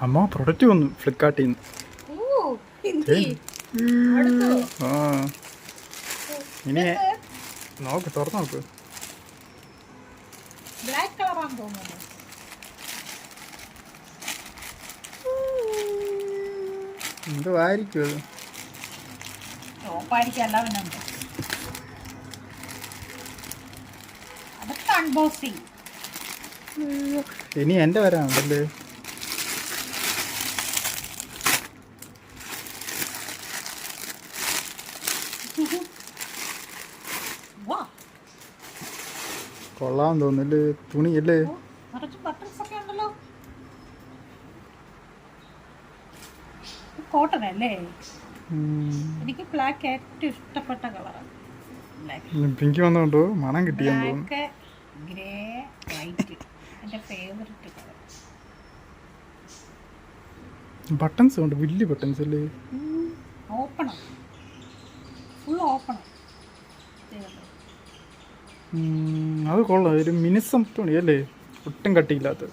അമ്മ പ്രൊഡക്റ്റ് വന്നു ഫ്ലിപ്കാർട്ടിൽ നിന്ന്. ആ. ഇനി നോക്ക് തുറന്നു നോക്ക്. ബ്ലാക്ക് കളറാണ് തോന്നുന്നു. എന്തുവായിരിക്കും അത്? ഇനി എന്റെ വരാനുണ്ടല്ലേ വാ കൊള്ളാൻ തോന്നില്ല? തുണിയല്ലേ? കോട്ടൺ അല്ലേ. എനിക്ക് ബ്ലാക്ക് ഏറ്റവും ഇഷ്ടപ്പെട്ട കളറാണ് പിങ്കി വന്നോണ്ടോ? മണം കിട്ടിയെന്ന് ഗ്രേ വൈറ്റ് എന്റെ ഫേവററ്റ് കളർ ബട്ടൺസ് ഉണ്ട്. വലിയ ബട്ടൺസ് അല്ലേ? ഓപ്പണം ഫുൾ ഓപ്പണം അത് കൊള്ളാം. ഒരു മിനിസം തുണി അല്ലേ? ഒട്ടും കട്ടിയില്ലാത്ത.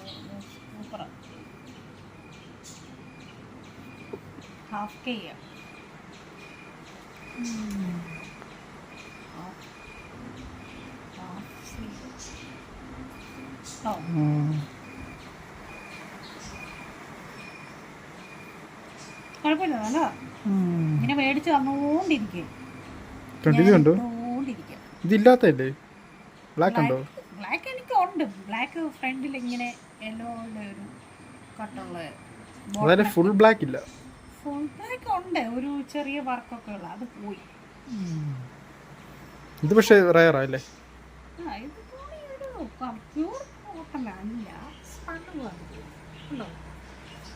സൂപ്പറാണ് ഹാഫ് കെ ഓ ഉം. കുഴപ്പമില്ല നല്ലതാ ഉം. ഇങ്ങനെ മേടിച്ച് തന്നുകൊണ്ടിരിക്കും കണ്ടോ? ഇത് കണ്ടോ തന്നുകൊണ്ടിരിക്കും ഇതില്ലാത്തല്ലേ ബ്ലാക്ക് ഉണ്ടോ? ബ്ലാക്ക് എനിക്ക് ഉണ്ട് ബ്ലാക്ക് ഫ്രണ്ടിൽ ഇങ്ങനെ യെല്ലോയുടെ ഒരു കട്ടുള്ള അതായത് ഫുൾ ബ്ലാക്ക് ഇല്ല. ഫുൾ ബ്ലാക്ക് ഉണ്ട്. ഒരു ചെറിയ വർക്കൊക്കെ ഉള്ള. അത് പോയി. ഇത് പക്ഷേ റയറാ അല്ലേ? ആ ഇത് പ്യൂർ കോട്ടൺ അല്ല.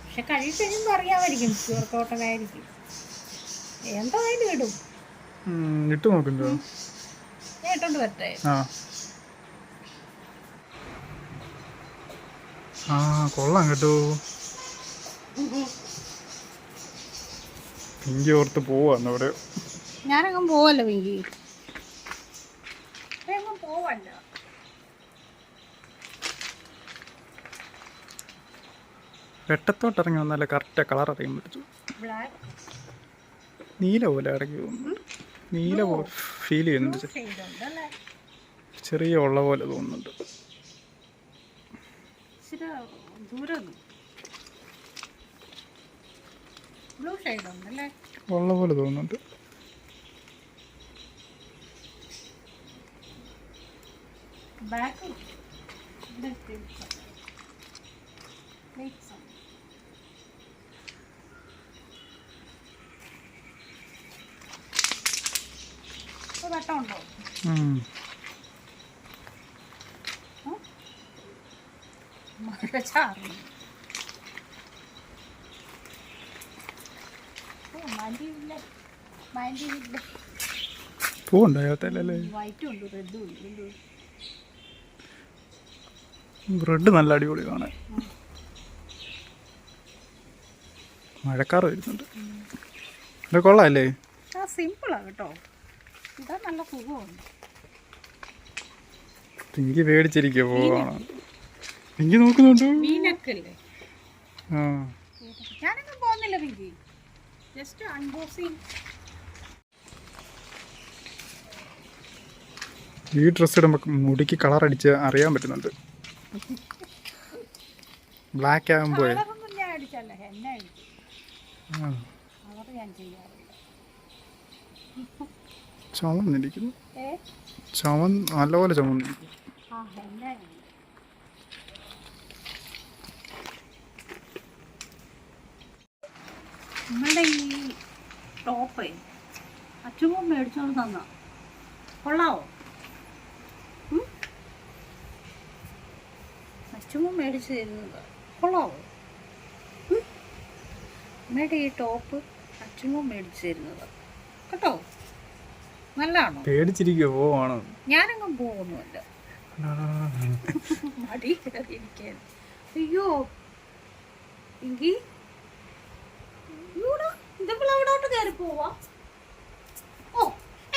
പക്ഷെ കഴിച്ച് കഴിയുമ്പോൾ അറിയാമായിരിക്കും പ്യൂർ കോട്ടൺ ആയിരിക്കും. എന്തായാലും ഇടും. ഇട്ടു ഏട്ടോണ്ട് ഞാൻ ഇട്ടോണ്ട് ആ കൊള്ളാം കേട്ടോ. പിങ്കി ഓർത്ത് പോവാന്ന് അവിടെ ഞാനങ്ങ് പോവല്ലോ പിങ്കി. പെട്ടത്തോട്ട് വെട്ടത്തോട്ട് ഇറങ്ങി വന്നാലേ കറക്റ്റ് കളർ അറിയാൻ പറ്റും. നീല പോലെ ഇറങ്ങി തോന്നുന്നു. നീല പോലെ ഫീൽ ചെയ്യുന്നുണ്ട് ചെറിയ ഉള്ള പോലെ തോന്നുന്നുണ്ട്. ഇച്ചിരി ദൂരം ബ്ലൂ ഷെയ്ഡ് ഉണ്ടല്ലേ? ഉള്ള പോലെ തോന്നുന്നുണ്ട്. ബാക്ക് വെട്ടമുണ്ടോ ഉം. മഴ ചാറി ഓ മടിയില്ല മടിയില്ല പൂവുണ്ടാകത്തല്ലേ വൈറ്റും ഉണ്ട് റെഡും ഉണ്ട് രണ്ടും ഉണ്ട്. റെഡ് നല്ല അടിപൊളി കാണാൻ. മഴക്കാറ് വരുന്നുണ്ട്. ഇത് കൊള്ളാല്ലേ? സിമ്പിളാണ് കേട്ടോ. ഇതാ നല്ല സുഖമാണ് എനിക്ക് പേടിച്ചിരിക്കുക പോവാണ് പിങ്കി നോക്കുന്നുണ്ട്? മീനക്കല്ലേ ആ. ഞാനൊന്നും പോകുന്നില്ല പിങ്കി. ജസ്റ്റ് അൺബോക്സിങ് ഈ ഡ്രസ്സ് ഇടുമ്പോൾ മുടിക്ക് കളർ അടിച്ച് അറിയാൻ പറ്റുന്നുണ്ട്. ബ്ലാക്ക് ആകുമ്പോൾ ചുമന്നിരിക്കുന്നു. ചുമ നല്ലപോലെ ചുമന്നിരിക്കുന്നു. നമ്മുടെ ഈ ടോപ്പ് അച്ഛനും മേടിച്ചോണ്ട് തന്ന. കൊള്ളാവോ? അച്ഛനും മേടിച്ചു തരുന്നത് കൊള്ളാവോ? അമ്മയുടെ ഈ ടോപ്പ് അച്ഛനും മേടിച്ചു തരുന്നത്. കേട്ടോ? നല്ലതാണോ? പേടിച്ചിരിക്കോ പോവാണ്. ഞാനങ്ങും പോകുന്നുമില്ല മടി കയറിയിരിക്കാൻ അയ്യോ എങ്കി ഇതെപ്പോൾ അവിടോട്ട് കയറി പോവാ. ഓ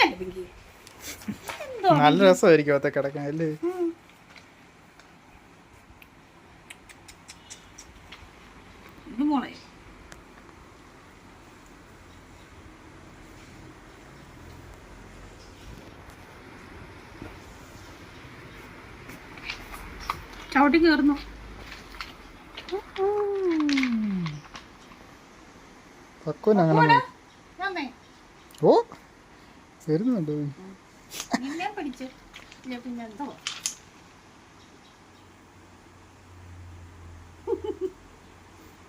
എന്റെ പിങ്കി. നല്ല രസമായിരിക്കും അകത്തെ കിടക്കാൻ അല്ലേ. ഇത് മോളെ. ചവിട്ടി കയറുന്നു പക്വൻ അങ്ങനെ ഓ വരുന്നുണ്ട്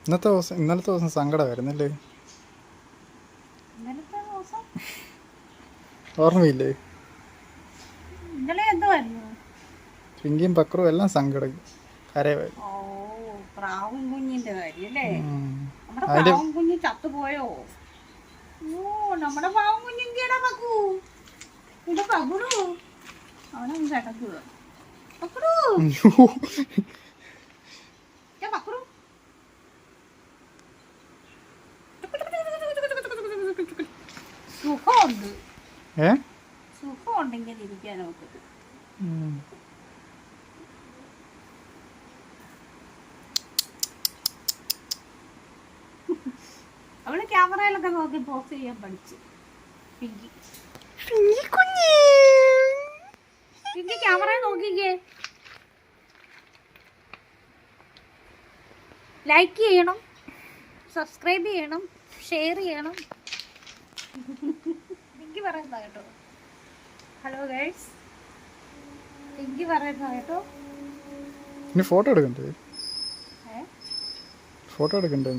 ഇന്നത്തെ ദിവസം ഇന്നലത്തെ ദിവസം സങ്കടമായിരുന്നല്ലേ വരുന്നില്ലേ ഓർമ്മയില്ലേ? പിങ്കിയും പക്രവും എല്ലാം സങ്കടം കരയായി ഓ പ്രാവും കുഞ്ഞിന്റെ കാര്യം അല്ലേ? ഉം. നമ്മുടെ പാവം കുഞ്ഞ് ചത്തുപോയോ? ഓ നമ്മുടെ പാവം കുഞ്ഞ് എന്തിയടാ പക്കു. ഇത് പകുടു. അവനങ്ങ് കിടക്കുക പക്കുടു. പക്കുടു. സുഖമുണ്ട്. സുഖമുണ്ടെങ്കിൽ സുഖമുണ്ട് ഇരിക്കാൻ അവൾ ക്യാമറയിലൊക്കെ നോക്കി പോസ് ചെയ്യാൻ പഠിച്ചു. പിങ്കി. പിങ്കി കുഞ്ഞ്. പിങ്കി ക്യാമറ നോക്കിക്കേ. ലൈക്ക് ചെയ്യണം. സബ്സ്ക്രൈബ് ചെയ്യണം. ഷെയർ ചെയ്യണം. പിങ്കി പറയുന്ന കേട്ടോ. ഹലോ ഗൈസ് പിങ്കി പറയുന്ന കേട്ടോ. ഫോട്ടോ എടുക്കണ്ടേ? ഫോട്ടോ എടുക്കണ്ടേ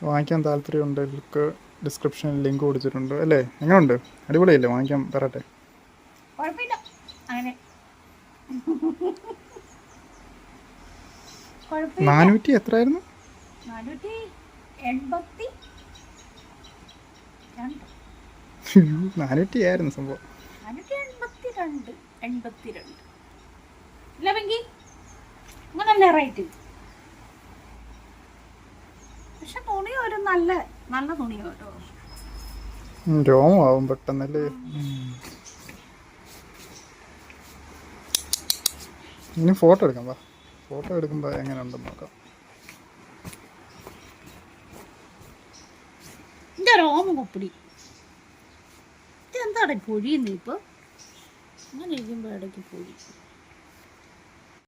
വാങ്ങിക്കാൻ താല്പര്യമുണ്ട് ഡിസ്ക്രിപ്ഷനിൽ ലിങ്ക് കൊടുത്തിട്ടുണ്ട്. അല്ലേ? എങ്ങനെയുണ്ട് അടിപൊളിയല്ലേ? വാങ്ങിക്കാൻ കുഴപ്പമില്ല. നാനൂറ്റി എത്രയായിരുന്നു നാനൂറ്റി ആയിരുന്നു സംഭവം. പക്ഷെ തുണി ഒരു നല്ല നല്ല തുണിയോ കേട്ടോ. ഉം, പെട്ടെന്നല്ലേ. ഇനി ഫോട്ടോ എടുക്കാം വാ. ഫോട്ടോ എടുക്കുമ്പോൾ എങ്ങനെ ഉണ്ടെന്ന് നോക്കാം. എന്റെ രോമ കൊപ്പിടി. ഇതെന്താണ് പൊഴിയുന്നത് ഇപ്പോൾ അങ്ങനെ ഇരിക്കുമ്പോൾ ഇടയ്ക്ക് പൊഴി